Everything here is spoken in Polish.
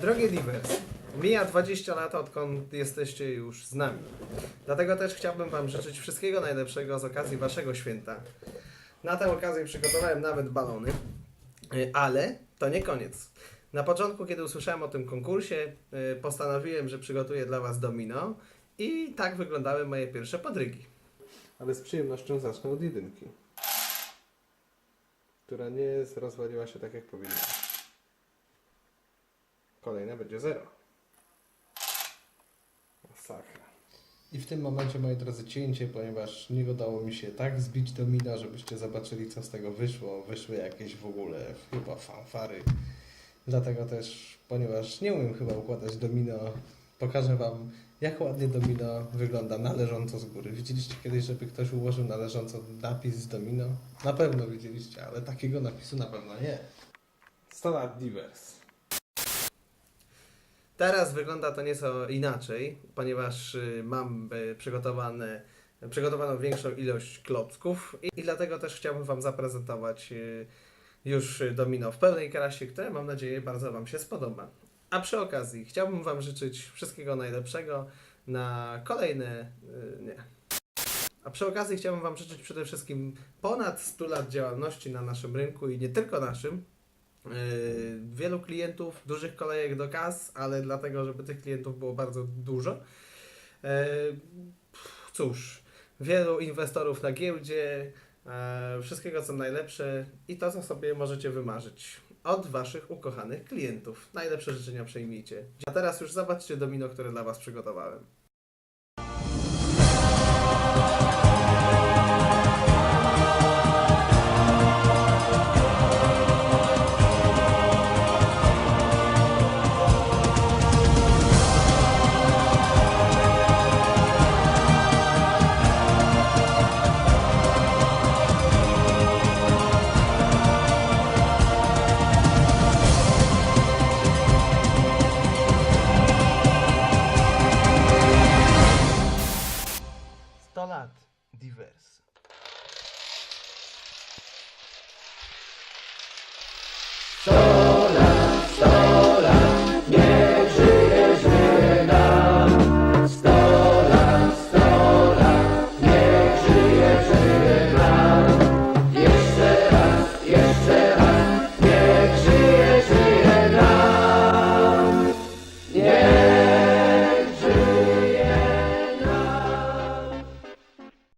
Drogie Divers, mija 20 lat odkąd jesteście już z nami. Dlatego też chciałbym Wam życzyć wszystkiego najlepszego z okazji Waszego święta. Na tę okazję przygotowałem nawet balony, y, ale to nie koniec. Na początku, kiedy usłyszałem o tym konkursie, y, postanowiłem, że przygotuję dla Was domino i tak wyglądały moje pierwsze podrygi. Ale z przyjemnością zacznę od jedynki, która nie rozwaliła się tak jak powinna. Kolejne będzie zero. Masakra. I w tym momencie, moi drodzy, cięcie, ponieważ nie udało mi się tak zbić domina, żebyście zobaczyli, co z tego wyszło. Wyszły jakieś w ogóle chyba fanfary. Dlatego też, ponieważ nie umiem chyba układać domino, pokażę Wam, jak ładnie domino wygląda należąco z góry. Widzieliście kiedyś, żeby ktoś ułożył należąco napis z domino? Na pewno widzieliście, ale takiego napisu na pewno nie. 100 lat divers. Teraz wygląda to nieco inaczej, ponieważ y, mam y, przygotowane, przygotowaną większą ilość klocków i, i dlatego też chciałbym Wam zaprezentować y, już domino w pełnej krasie, które mam nadzieję bardzo Wam się spodoba. A przy okazji chciałbym Wam życzyć wszystkiego najlepszego na kolejne... nie. A przy okazji chciałbym Wam życzyć przede wszystkim ponad 100 lat działalności na naszym rynku i nie tylko naszym, wielu klientów, dużych kolejek do kas, ale dlatego, żeby tych klientów było bardzo dużo. Yy, Cóż, wielu inwestorów na giełdzie, yy, wszystkiego co najlepsze i to, co sobie możecie wymarzyć od Waszych ukochanych klientów. Najlepsze życzenia przyjmijcie. A teraz już zobaczcie domino, które dla Was przygotowałem. Sto lat divers. Sto